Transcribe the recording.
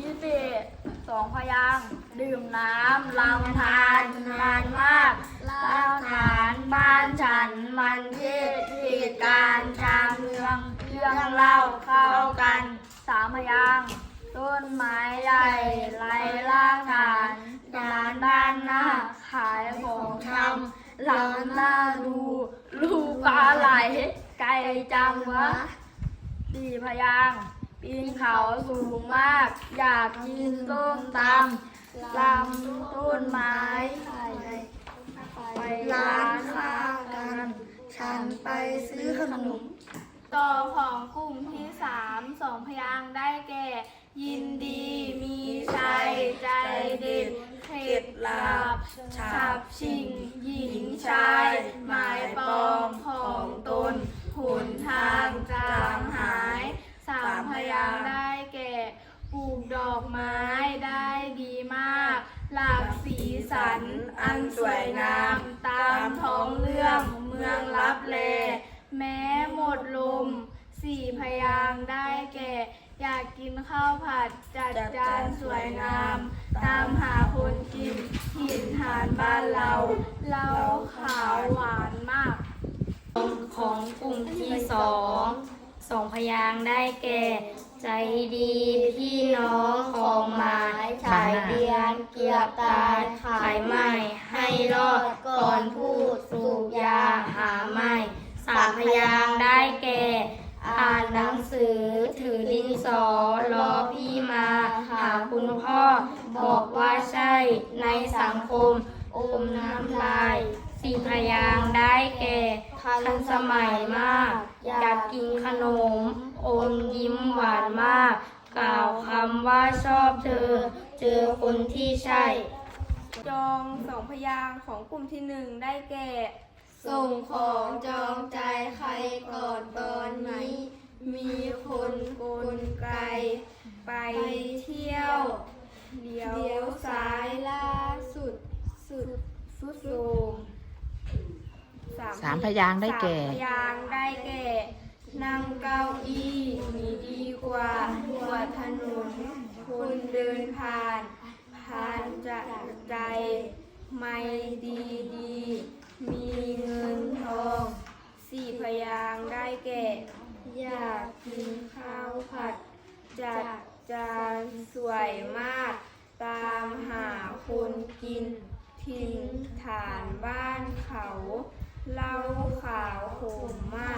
ยี่สิบสองพยางค์ดื่มน้ำลำธารนานมากลากฐานบ้านฉันมันเทศเหตุการณ์ชางเมืองเรื่องเล่าเข้ากัน สามพยางค์ต้นไม้ใหญ่ไรล่างฐานงานด้านหน้าขายของชำหลังหน้าดูลูกปลาไหลไกลจังวะสี่พยาง ปีนเขาสูงมาก อยากกินส้มตำลำต้นไม้ไปร้านค้ากัน ฉันไปซื้อขนมต่อของกลุ่มที่สามสองพยางได้แก่ ยินดีมีชัยใจเด็ดเคล็ดลับฉับชิงหญิงชาย ได้ดีมาก หลากสีสัน อันสวยงาม ตามท้องเรื่องเมืองลับแล แม้หมดลม สี่พยางได้แก่ อยากกินข้าวผัดจัดจานสวยงาม ตามหาคนกินหินฐานบ้านเรา เราขาวหวานมาก ของกลุ่มที่สองสองพยางได้แก่ ใจดีพี่น้องของหมายชายเดียนเกียรตาขายไม่ให้รอดก่อนพูดสูบยาหาไม่สามพยางได้แก่ อ่านหนังสือถือดินสอรอพี่มาหาคุณพ่อ บอกว่าใช่ในสังคมอมน้ำลายสี่พยางได้แก่ทันสมัยมาก อยากกินขนม อมยิ้มหวานมาก กล่าวคำว่าชอบเธอ เจอคนที่ใช่ จองสองพยางค์ของกลุ่มที่หนึ่งได้แก่ ส่งของจองใจใครก่อนตอนนี้ มีคนกลไก ไปเที่ยว เดี๋ยวซ้ายล่าสุด สุดสุดโทรมสามพยางค์ได้แก่ สามพยางค์ได้แก่ นั่งเก้าอี้มีดีกว่ากว่าถนนคนเดินผ่าน ผ่านจะใจไม่ดีดี มีเงินทองสี่พยางได้แก่ อยากกินข้าวผัด จัดจานสวยมาก ตามหาคนกินถิ่นฐานบ้านเขา เล่าข่าวโหมมาก